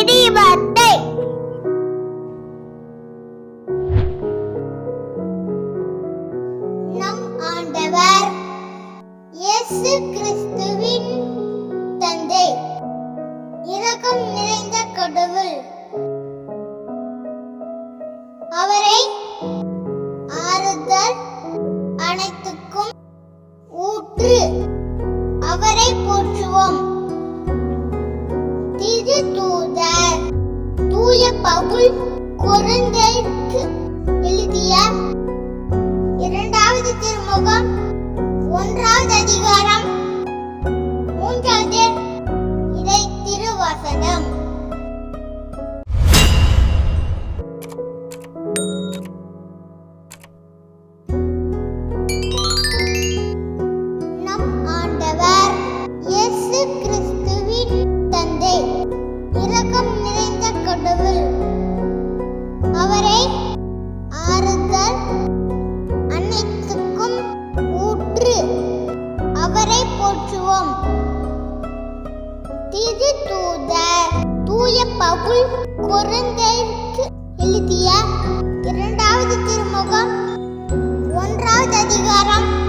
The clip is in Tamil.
இடிபத்தை நம் ஆண்டவர் இயேசு கிறிஸ்துவின் தந்தை. இரக்கம் நிறைந்த கடவுள். அவரை ஆறுதல் அனைத்துக்கும் ஊற்று. அவரை போற்றுவோம். திரு பவுல் குழந்தை செயல்கள் அனைத்துக்கும் ஊற்று. அவரை போற்றுவோம். திரு தூதர் தூய பகுல் குழந்தைக்கு எழுதிய இரண்டாவது திருமுகம் ஒன்றாவது அதிகாரம்